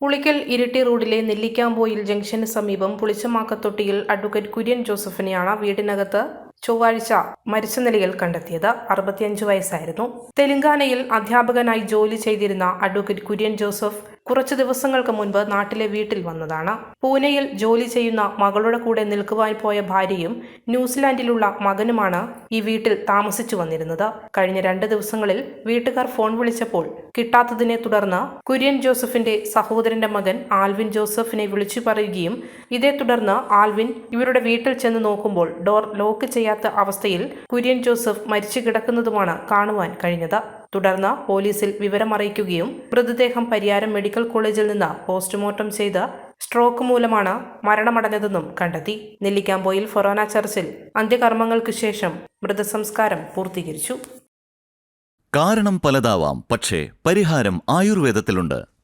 പുളിക്കൽ ഇരിട്ടി റോഡിലെ നെല്ലിക്കാമ്പോയിൽ ജംഗ്ഷന് സമീപം പുളിച്ചമാക്കത്തൊട്ടിയിൽ അഡ്വക്കേറ്റ് കുര്യൻ ജോസഫിനെയാണ് വീടിനകത്ത് ചൊവ്വാഴ്ച മരിച്ച നിലയിൽ കണ്ടെത്തിയത്. അറുപത്തിയഞ്ച് വയസ്സായിരുന്നു. തെലങ്കാനയിൽ അധ്യാപകനായി ജോലി ചെയ്തിരുന്ന അഡ്വക്കേറ്റ് കുര്യൻ ജോസഫ് കുറച്ചു ദിവസങ്ങൾക്ക് മുൻപ് നാട്ടിലെ വീട്ടിൽ വന്നതാണ്. പൂനെയിൽ ജോലി ചെയ്യുന്ന മകളുടെ കൂടെ നിൽക്കുവാൻ പോയ ഭാര്യയും ന്യൂസിലാൻഡിലുള്ള മകനുമാണ് ഈ വീട്ടിൽ താമസിച്ചു വന്നിരുന്നത്. കഴിഞ്ഞ രണ്ട് ദിവസങ്ങളിൽ വീട്ടുകാർ ഫോൺ വിളിച്ചപ്പോൾ കിട്ടാത്തതിനെ തുടർന്ന് കുര്യൻ ജോസഫിന്റെ സഹോദരന്റെ മകൻ ആൽവിൻ ജോസഫിനെ വിളിച്ചു പറയുകയും ഇതേ തുടർന്ന് ആൽവിൻ ഇവരുടെ വീട്ടിൽ ചെന്ന് നോക്കുമ്പോൾ ഡോർ ലോക്ക് ചെയ്യാത്ത അവസ്ഥയിൽ കുര്യൻ ജോസഫ് മരിച്ചു കിടക്കുന്നതുമാണ് കാണുവാൻ കഴിഞ്ഞത്. തുടർന്ന് പോലീസിൽ വിവരമറിയിക്കുകയും മൃതദേഹം പരിയാരം മെഡിക്കൽ കോളേജിൽ നിന്ന് പോസ്റ്റ്മോർട്ടം ചെയ്ത സ്ട്രോക്ക് മൂലമാണ് മരണമടഞ്ഞതെന്നും കണ്ടെത്തി. നെല്ലിക്കാമ്പോയിൽ ഫൊറോന ചർച്ചിൽ അന്ത്യകർമ്മങ്ങൾക്ക് ശേഷം മൃതസംസ്കാരം പൂർത്തീകരിച്ചു. കാരണം പലതാവാം പക്ഷേ പരിഹാരം ആയുർവേദത്തിലുണ്ട്.